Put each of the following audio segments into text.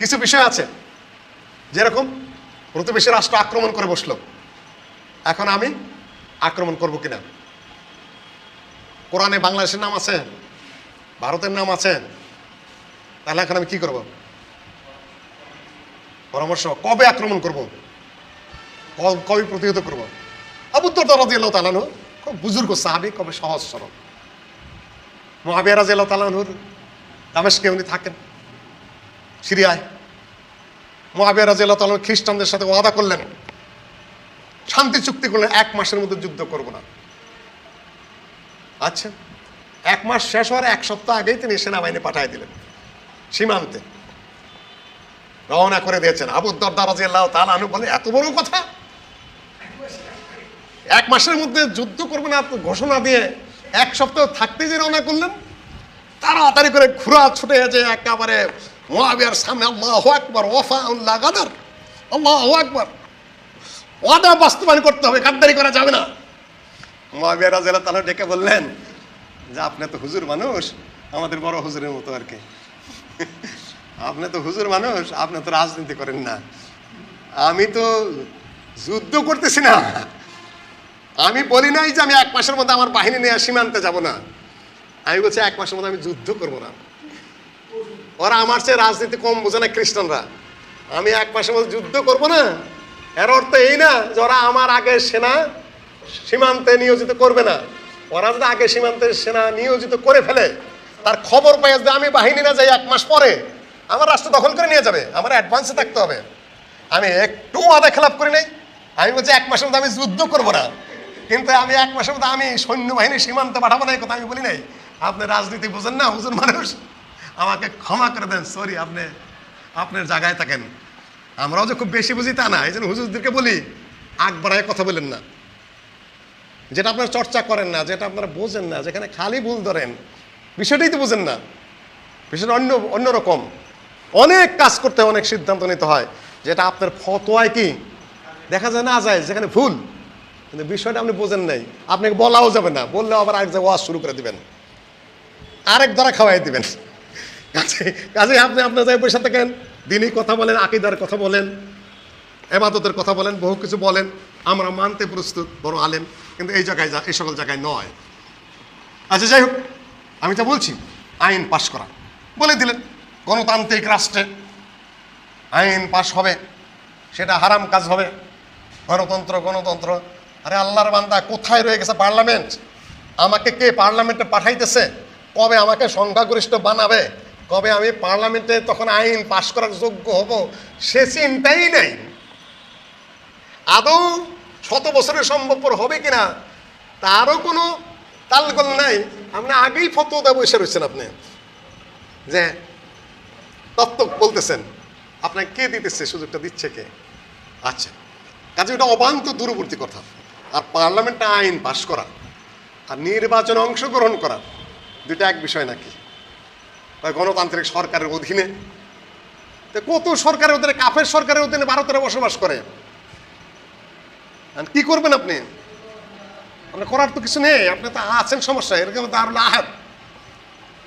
কিছু বিষয় আছে যেরকম প্রতিবেশী রাষ্ট্র আক্রমণ করে বসল। এখন আমি আক্রমণ করব কিনা? কোরআনে বাংলাদেশের নাম আছে, ভারতের নাম আছে, তাহলে এখন আমি কি করব? পরামর্শ, কবে আক্রমণ করব? কবে প্রতিহত করব? আবুদ্দর রাজি আল্লাহ তালানু খুব বুজুর্গ সাহাবি, কবে সহজ সরল মহাবিয়া রাজি আল্লাহ তালানুর দামেশকে উনি থাকেন। সিরিয়ায়। মহাবিয়া রাজি আল্লাহ তালানু খ্রিস্টানদের সাথে ওয়াদা করলেন। শান্তি চুক্তি করলেন, এক মাসের মধ্যে যুদ্ধ করব না। আচ্ছা এক মাস শেষ হওয়ার এক সপ্তাহ আগেই তিনি সেনাবাহিনী পাঠিয়ে দিলেন, সীমান্তে। রওনা করে দিয়েছেন আবু দরদার রাজিয়াল্লাহ তাআলা আনহু বলে, এত বড় কথা? এক মাসের মধ্যে যুদ্ধ করবে না ঘোষণা দিয়ে এক সপ্তাহ থাকতে যে রওনা করলেন তারা তাড়াতাড়ি করে ঘুরা ছুটে যে একেবারে মোয়াবিয়ার সামনে আল্লাহ আকবর ওফা উল্লাহ গাদার। আল্লাহ আকবর। ওয়াদা বাস্তবায়ন করতে হবে, গাদ্দারি করা যাবে না। মহাবিয়া রাজিয়াল্লাহ তাআলা ডেকে বললেন, যে আপনি তো হুজুর মানুষ, আমাদের বড় হুজুরের মতো আর কি। আপনি তো হুজুর মানুষ, আপনি তো রাজনীতি করেন না। আমি তো যুদ্ধ করতেছি না। আমি বলি নাই যে আমি এক মাসের মধ্যে আমার বাহিনী নিয়ে সীমান্তে যাব না। আমি বলছি, এক মাসের মধ্যে আমি যুদ্ধ করব না। ওরা আমার চেয়ে রাজনীতি কম বোঝে না খ্রিস্টানরা। আমি এক মাসের মধ্যে যুদ্ধ করব না? এর অর্থ এই না যে ওরা আমার আগে সেনা সীমান্তে নিয়োজিত করবে না। ওরা যদি আগে সীমান্তে সেনা নিয়োজিত করে ফেলে, তার খবর পেয়ে যদি আমি বাহিনী না যাই এক মাস পরে, আমার রাষ্ট্র দখল করে নিয়ে যাবে, আমার অ্যাডভান্সে থাকতে হবে। আমি একটু আদা খেলাপ করি নাই। আমি বলছি এক মাসের মধ্যে আমি যুদ্ধ করব না। কিন্তু আমি এক মাসের মধ্যে আমি সৈন্যবাহিনী সীমান্তে পাঠাবো না, এই কথা আমি বলি নাই। আপনি রাজনীতি বোঝেন না, হুজুর মানুষ। আমাকে ক্ষমা করে দেন সরি আপনি, আপনার জায়গায় থাকেন। আমরাও যে খুব বেশি বুঝি তা না, এই জন্য হুজুরদেরকে বলি, আগ বাড়ায় কথা বলেন না। যেটা আপনারা চর্চা করেন না, যেটা আপনারা বোঝেন না, যেখানে খালি ভুল ধরেন, বিষয়টাই তো বোঝেন না। বিষয়টা অন্য অন্যরকম অনেক কাজ করতে অনেক সিদ্ধান্ত নিতে হয়। যেটা আপনার ফতোয়ায় কি? দেখা যায় না, যায়, যেখানে ভুল। কিন্তু বিষয়টা আপনি বোঝেন নাই। আপনাকে বলাও যাবে না, বললেও আবার আরেক জায়গায় ওয়াজ শুরু করে দিবেন। আরেক দ্বারা খাওয়াই দিবেন। কাজে কাজে আপনি আপনার জায়গায় বসে থাকেন, দিনই কথা বলেন, আকিদার কথা বলেন, এবাদতের কথা বলেন, বহু কিছু বলেন। আমরা মানতে প্রস্তুত, বড় আলেম, কিন্তু এই জায়গায় এই সকল জায়গায় নয়। আচ্ছা যাই হোক, আমি যা বলছি, আইন পাশ করা। বলে দিলেন, গণতান্ত্রিক রাষ্ট্রে আইন পাশ হবে, সেটা হারাম কাজ হবে। গণতন্ত্র গণতন্ত্র। আরে আল্লাহর বান্দা, কোথায় রয়ে গেছে পার্লামেন্ট? আমাকে কে পার্লামেন্টে পাঠাইতেছে? কবে আমাকে সংখ্যাগরিষ্ঠ বানাবে? কবে আমি পার্লামেন্টে তখন আইন পাশ করার যোগ্য হব সে চিন্তাই নেই। আদৌ শত বছরের সম্ভবপর হবে কিনা তারও কোনো তালগোল নাই। আপনি আগেই ফতোদা বসে রয়েছেন আপনি। যে তত্ত্ব বলতেছেন, আপনাকে কে দিতেছে, সুযোগটা দিচ্ছে কে? আচ্ছা কাজে এটা অবান্ত দূরবর্তী কথা। আর পার্লামেন্টে আইন পাশ করা আর নির্বাচনে অংশগ্রহণ করা দুটা এক বিষয় নাকি? গণতান্ত্রিক সরকারের অধীনে। তো কত সরকারের অধীনে? কাফের সরকারের অধীনে ভারতের বসবাস করে। কি করবেন আপনি? আপনার করার তো কিছু নেই। আপনি তো আছেন, সমস্যা এরকম দারুল আহার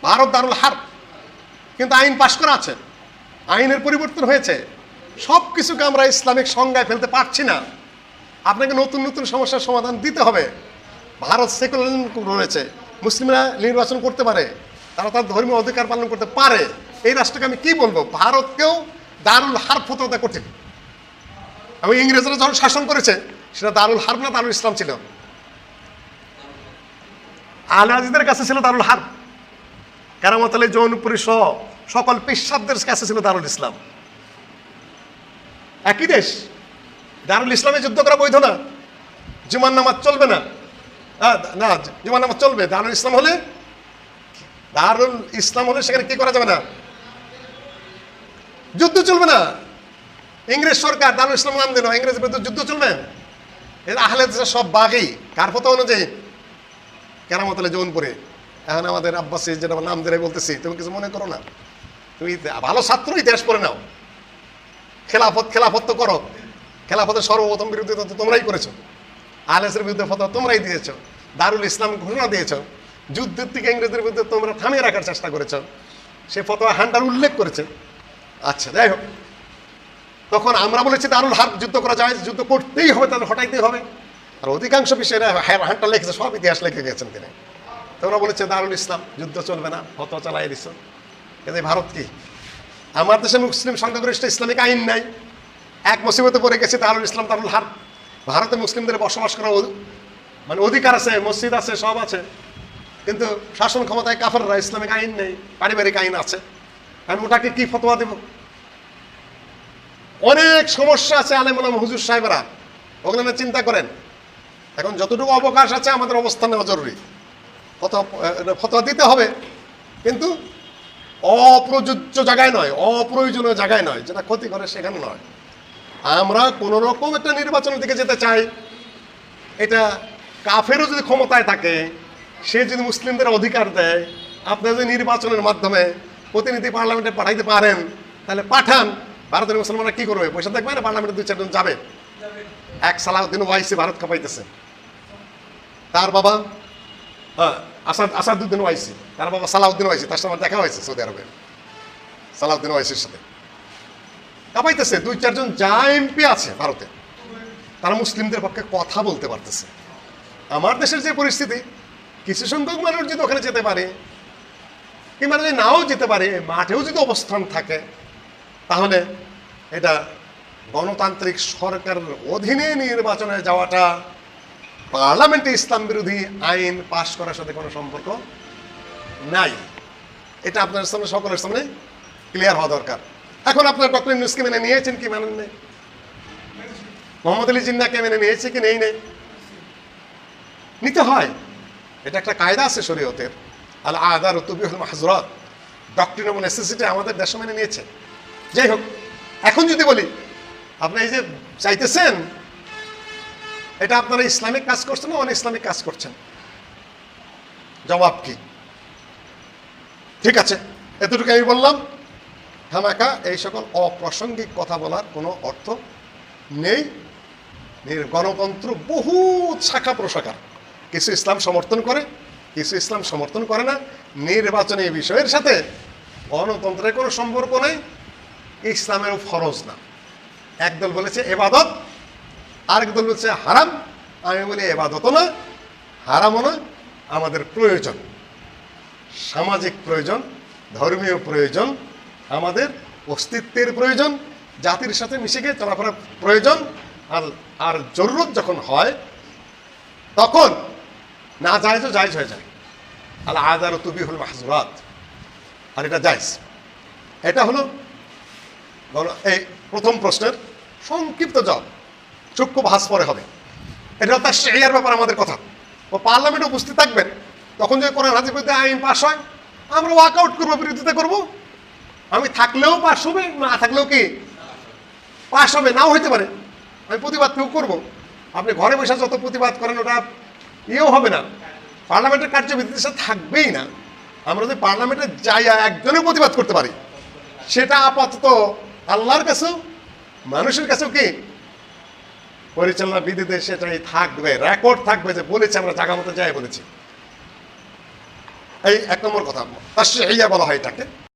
ভারত দারুল হার কিন্তু আইন পাশ করা আছে। আইনের পরিবর্তন হয়েছে। সব কিছুকে আমরা ইসলামিক সংজ্ঞায় ফেলতে পারছি না। আপনাকে নতুন নতুন সমস্যার সমাধান দিতে হবে। ভারত সেকুলার রয়েছে। মুসলিমরা নির্বাচন করতে পারে। তারা তার ধর্মীয় অধিকার পালন করতে পারে। এই রাষ্ট্রকে আমি কি বলব? ভারতকেও দারুল হার ফতোয়া কঠিন। এবং ইংরেজরা যখন শাসন করেছে, সেটা দারুল হার না দারুল ইসলাম ছিল। আলহাজিদের কাছে ছিল দারুল হার কেরামত আলী জৌনপুরী সহ সকল পিসাবদের কাছে ছিল দারুল ইসলাম। একই দেশ। দারুল ইসলামে যুদ্ধ করা বৈধ না। জুমান নামাজ চলবে না। না জুমান নামাজ চলবে। দারুল ইসলাম হলে দারুল ইসলাম হলে সেখানে কি করা যাবে না? যুদ্ধ চলবে না। ইংরেজ সরকার দারুল ইসলাম নাম দিল ইংরেজের বিরুদ্ধে যুদ্ধ চলবে? আহলে সব বাঘই কার ফতো অনুযায়ী? কেরামত আলী জৌনপুরে। এখন আমাদের আব্বাসী যেটা নাম দিয়ে বলতেছি, তুমি কিছু মনে করো না। তুমি ভালো ছাত্র ইতিহাস পড়ে নাও। খেলাফত খেলাফত তো করো। খেলাফতের সর্বপ্রথম বিরুদ্ধে তো তোমরাই করেছ। আলেসের বিরুদ্ধে ফতোয়া তোমরাই দিয়েছ। দারুল ইসলাম ঘোষণা দিয়েছ। যুদ্ধের থেকে ইংরেজদের বিরুদ্ধে তোমরা থামিয়ে রাখার চেষ্টা করেছ। সে ফতোয়া হান্ডার উল্লেখ করেছে। আচ্ছা যাই হোক। তখন আমরা বলেছি দারুল হার যুদ্ধ করা যায়, যুদ্ধ করতেই হবে, তাদের হটাইতেই হবে। আর অধিকাংশ বিষয়ে হাঁটা লিখেছে, সব ইতিহাস লিখে গেছেন তিনি। তোমরা বলেছে, দারুল ইসলাম, যুদ্ধ চলবে না হত চালাই দিছ এই ভারত কি? আমার দেশে মুসলিম সংখ্যাগরিষ্ঠ ইসলামিক আইন নাই। এক মুসিবতে পড়ে গেছে, দারুল ইসলাম, দারুল হার ভারতে মুসলিমদের বসবাস অধি- মানে অধিকার আছে, মসজিদ আছে, সব আছে। কিন্তু শাসন ক্ষমতায় কাফাররা ইসলামিক আইন নেই, পারিবারিক আইন আছে। আমি ওটাকে কি ফতোয়া দেব? অনেক সমস্যা আছে আলেমুলাম হুজুর সাহেবরা ওগুলো চিন্তা করেন। এখন যতটুকু অবকাশ আছে, আমাদের অবস্থান নেওয়া জরুরি। ফতোয়া দিতে হবে, কিন্তু অপ্রযোজ্য জায়গায় নয়, অপ্রয়োজনীয় জায়গায় নয়, যেটা ক্ষতি করে সেখানে নয়। আমরা কোনো রকম একটা নির্বাচনের দিকে যেতে চাই। এটা কাফেরও যদি ক্ষমতায় থাকে সে যদি মুসলিমদের অধিকার দেয়, আপনারা যদি নির্বাচনের মাধ্যমে প্রতিনিধি পার্লামেন্টে পাঠাইতে পারেন, তাহলে পাঠান। ভারতের মুসলমানরা কি করবে? পয়সা দেখবে না? পার্লামেন্টে দুই, চারজন যাবে। এক সালাউদ্দিন ওয়াইসি ভারত খাপাইতেছে। তার বাবা হ্যাঁ আসাদ আসাদুদ্দিন ওয়াইসি। তার বাবা সালাউদ্দিন ওয়াইসি। তার সাথে দেখা হয়েছে সৌদি আরবে। সালাউদ্দিন ওয়াইসির সাথে। কাঁপাইতেছে দুই, চারজন যা এমপি আছে ভারতে, তারা মুসলিমদের পক্ষে কথা বলতে পারতেছে। আমার দেশের যে পরিস্থিতি কিছু সংখ্যক মানুষ যদি ওখানে যেতে পারে, কিংবা যদি নাও যেতে পারে, মাঠেও যদি অবস্থান থাকে, তাহলে এটা গণতান্ত্রিক সরকারের অধীনে নির্বাচনে যাওয়াটা পার্লামেন্টে ইসলাম বিরোধী আইন পাশ করার সাথে কোনো সম্পর্ক নাই। এটা আপনার সামনে, সকলের সামনে ক্লিয়ার হওয়া দরকার। এখন আপনার ডক্টর ইউনুসকে মেনে নিয়েছেন কি মানেন নেই? মোহাম্মদ আলী জিন্নাকে মেনে নিয়েছে কি নেই নেই? নিতে হয়। এটা একটা কায়দা আছে শরীয়তের। আল আদার তুবিহুল মাহজুরাত ডক্টরিন এবং নেসেসিটি আমাদের দেশ মেনে নিয়েছে। যাই হোক, এখন যদি বলি, আপনি এই যে চাইতেছেন, এটা আপনারা ইসলামিক কাজ করছেন না অন ইসলামিক কাজ করছেন? জবাব কি? ঠিক আছে, এতটুকু আমি বললাম। হামাকা এই সকল অপ্রাসঙ্গিক কথা বলার কোনো অর্থ নেই। গণতন্ত্র বহু শাখা প্রশাখা। কিছু ইসলাম সমর্থন করে কিছু ইসলাম সমর্থন করে না, নির্বাচনী বিষয়ের সাথে গণতন্ত্রের কোনো সম্পর্ক নেই, ইসলামেরও ফরজ না। একদল বলেছে এবাদত, আরেক দল বলছে হারাম। আমি বলি এবাদতও না, হারামও না, আমাদের প্রয়োজন। সামাজিক প্রয়োজন, ধর্মীয় প্রয়োজন, আমাদের অস্তিত্বের প্রয়োজন, জাতির সাথে মিশে গিয়ে চলাফেরার প্রয়োজন, আর আর জরুরত যখন হয়, তখন না যায় তো জায়জ হয়ে যায়। আল আদার তুবি হল মাহজুরাত আর এটা জায়জ। এটা হলো এই প্রথম প্রশ্নের সংক্ষিপ্ত জবাব। চক্ষু ভাস পরে হবে। এটা তার শেয়ার ব্যাপার আমাদের কথা। ও পার্লামেন্টে উপস্থিত থাকবেন, তখন যদি কোরআন হাজির আইন পাশ হয়, আমরা ওয়াক আউট করব, বিরোধিতা করব। আমি থাকলেও পাশ হবে, না থাকলেও কি? পাশ হবে, নাও হইতে পারে। আমি প্রতিবাদ কেউ করব। আপনি ঘরে বসে যত প্রতিবাদ করেন, ওটা ইয়েও হবে না। পার্লামেন্টের কার্যবিধির সাথে থাকবেই না। আমরা যদি পার্লামেন্টে যাই একজনে প্রতিবাদ করতে পারি, সেটা আপাতত আল্লাহর কাছেও, মানুষের কাছেও কি? পরিচালনা বিধিতে সেটাই থাকবে রেকর্ড থাকবে যে বলেছে, আমরা জায়গা মতো যাই বলেছি। এই এক নম্বর কথা তার বলা হয় এটাকে।